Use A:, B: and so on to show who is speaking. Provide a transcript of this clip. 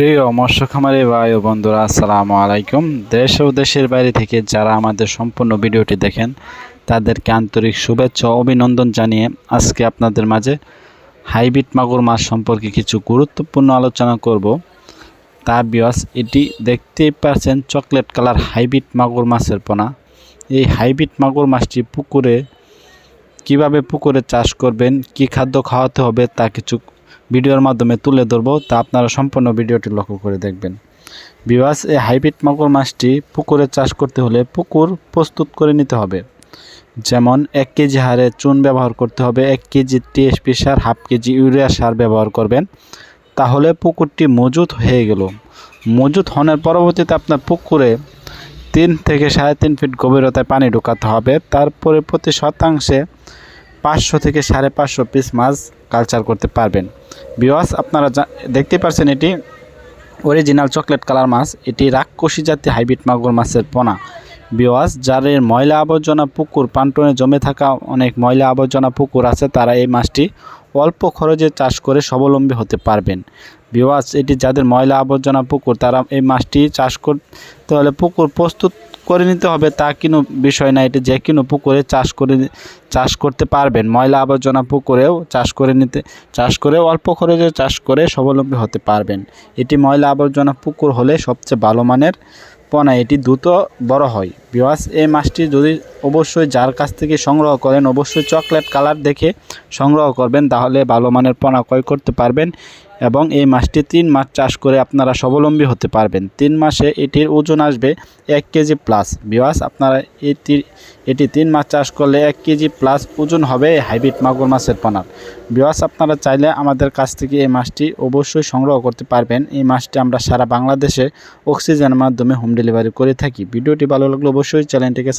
A: প্রিয় মৎস্য খামারি ভাই ও বন্ধুরা, আসসালামু আলাইকুম। দেশ ও দেশের বাইরে থেকে যারা আমাদের সম্পূর্ণ ভিডিওটি দেখেন, তাদেরকে আন্তরিক শুভেচ্ছা অভিনন্দন জানিয়ে আজকে আপনাদের মাঝে হাইব্রিড মাগুর মাছ সম্পর্কে কিছু গুরুত্বপূর্ণ আলোচনা করব। তা বিয়াস এটি দেখতেই পাচ্ছেন চকলেট কালার হাইব্রিড মাগুর মাছের পোনা। এই হাইব্রিড মাগুর মাছটি পুকুরে, কীভাবে পুকুরে চাষ করবেন, কি খাদ্য খাওয়াতে হবে তা কিছু ভিডিওর মাধ্যমে তুলে ধরবো, তা আপনারা সম্পূর্ণ ভিডিওটি লক্ষ্য করে দেখবেন। বিভাস, এই হাইব্রিড মাগুর মাছটি পুকুরে চাষ করতে হলে পুকুর প্রস্তুত করে নিতে হবে। যেমন, এক কেজি হারে চুন ব্যবহার করতে হবে, এক কেজি টিএসপি সার, হাফ কেজি ইউরিয়া সার ব্যবহার করবেন। তাহলে পুকুরটি মজুত হয়ে গেল। মজুত হনের পরবর্তীতে আপনার পুকুরে তিন থেকে সাড়ে তিন ফিট গভীরতায় পানি ঢোকাতে হবে। তারপরে প্রতি শতাংশে পাঁচশো থেকে সাড়ে পাঁচশো পিস মাছ কালচার করতে পারবেন। বিওয়াস আপনারা দেখতেই পাচ্ছেন এটি অরিজিনাল চকলেট কালার মাছ। এটি রাক্ষসী জাতি হাইব্রিড মাগুর মাছের পোনা। বিওয়াস যাদের ময়লা আবর্জনা পুকুর, পান্টনে জমে থাকা অনেক ময়লা আবর্জনা পুকুর আছে, তারা এই মাছটি অল্প খরচে চাষ করে স্বাবলম্বী হতে পারবেন। বিওয়াস এটি যাদের ময়লা আবর্জনা পুকুর, তারা এই মাছটি চাষ করতে হলে পুকুর প্রস্তুত করে নিতে হবে, তা কোনো বিষয় না। এটি যে কোনো পুকুরে চাষ করে চাষ করতে পারবেন। ময়লা আবর্জনা পুকুরেও চাষ করে নিতে চাষ করে অল্প খরচে চাষ করে স্বাবলম্বী হতে পারবেন। এটি ময়লা আবর্জনা পুকুর হলে সবচেয়ে ভালো মানের পোনা। এটি দ্রুত বড় হয়। বিওয়াস এই মাছটি যদি অবশ্যই যার কাছ থেকে সংগ্রহ করেন, অবশ্যই চকলেট কালার দেখে সংগ্রহ করবেন, তাহলে ভালো মানের পোনা ক্রয় করতে পারবেন এবং এই মাছটি তিন মাস চাষ করে আপনারা স্বাবলম্বী হতে পারবেন। তিন মাসে এটির ওজন আসবে এক কেজি প্লাস বিওয়াস আপনারা এটি এটি তিন মাস চাষ করলে এক কেজি প্লাস ওজন হবে হাইব্রিড মাগুর মাছের পোনার। বিওয়াস আপনারা চাইলে আমাদের কাছ থেকে এই মাছটি অবশ্যই সংগ্রহ করতে পারবেন। এই মাছটি আমরা সারা বাংলাদেশে অক্সিজেনের মাধ্যমে হোম ডেলিভারি করে থাকি। ভিডিওটি ভালো লাগলে অবশ্যই চ্যানেলটিকে